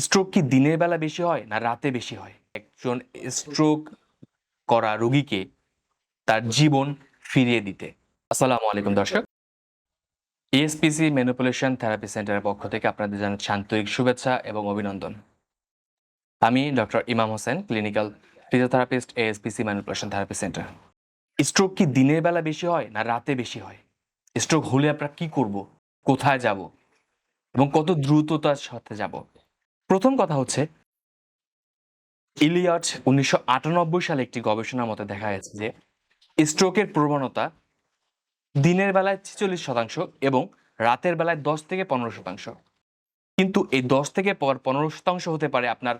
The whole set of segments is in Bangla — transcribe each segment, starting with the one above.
স্ট্রোক কি দিনের বেলা বেশি হয় না রাতে বেশি হয়? একজন স্ট্রোক করা রোগীকে তার জীবন ফিরিয়ে দিতে। আসসালামু আলাইকুম দর্শক। এএসপিসি ম্যানিপুলেশন থেরাপি সেন্টারের পক্ষ থেকে আপনাদের জানাচ্ছি আন্তরিক শুভেচ্ছা এবং অভিনন্দন। আমি doctor Imam Hossain, clinical physiotherapist ASPC manipulation therapy centre stroke কি দিনের বেলা বেশি হয় না রাতে বেশি হয়? স্ট্রোক হলে আমরা কি করব? কোথায় যাব? এবং কত দ্রুততার সাথে যাব? প্রথম কথা হচ্ছে, ইলিয়ট উনিশশো সালে একটি গবেষণার মতে দেখা গেছে যে স্ট্রোকের প্রবণতা দিনের বেলায় ছেচল্লিশ শতাংশ এবং রাতের বেলায় দশ থেকে পনেরো শতাংশ। কিন্তু এই দশ থেকে পনেরো শতাংশ হতে পারে আপনার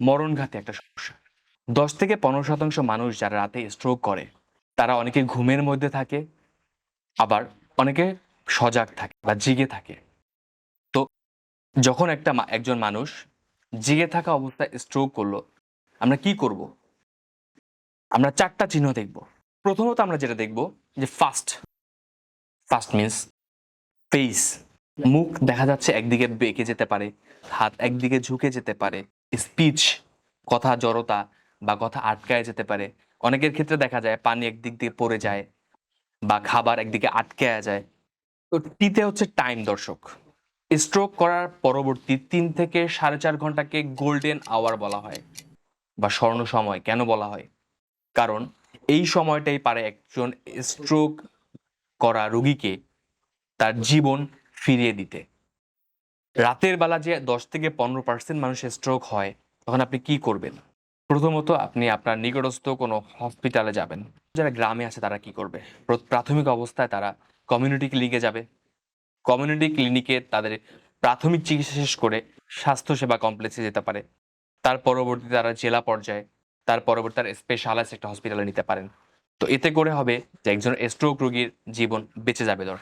মরণঘাতী একটা সমস্যা। দশ থেকে পনেরো শতাংশ মানুষ যারা রাতে স্ট্রোক করে, তারা অনেকে ঘুমের মধ্যে থাকে, আবার অনেকে সজাগ থাকে বা জিগে থাকে। যখন একটা একজন মানুষ জেগে থাকা অবস্থায় স্ট্রোক করল, আমরা কি করব? আমরা চারটা চিহ্ন দেখব। প্রথমত আমরা যেটা দেখব যে ফাস্ট ফাস্ট মিন্স ফেস মুখ দেখা যাচ্ছে একদিকে বেঁকে যেতে পারে, হাত একদিকে ঝুঁকে যেতে পারে স্পিচ কথা জড়তা বা কথা আটকায় যেতে পারে। অনেকের ক্ষেত্রে দেখা যায় পানি একদিক দিয়ে পড়ে যায় বা খাবার একদিকে আটকে যায়। তো টিতে হচ্ছে টাইম দর্শক। স্ট্রোক করার পরবর্তী তিন থেকে সাড়ে চার ঘন্টাকে গোল্ডেন আওয়ার বলা হয়, বা স্বর্ণ সময় কেন বলা হয়? কারণ এই সময়টাই পারে একজন স্ট্রোক করা রোগীকে তার জীবন ফিরিয়ে দিতে। রাতের বেলা যে দশ থেকে পনেরো পার্সেন্ট মানুষের স্ট্রোক হয়, তখন আপনি কি করবেন? প্রথমত আপনি আপনার নিকটস্থ কোনো হসপিটালে যাবেন। যারা গ্রামে আছে তারা কি করবে? প্রাথমিক অবস্থায় তারা কমিউনিটি ক্লিনিকে যাবে। কমিউনিটি ক্লিনিকে তাদের প্রাথমিক চিকিৎসা শেষ করে স্বাস্থ্যসেবা কমপ্লেক্সে যেতে পারে। তার পরবর্তী তারা জেলা পর্যায়ে, তার পরবর্তী তার স্পেশালাইজ একটা হসপিটালে নিতে পারেন। তো এতে করে হবে যে একজন স্ট্রোক রোগীর জীবন বেঁচে যাবে দর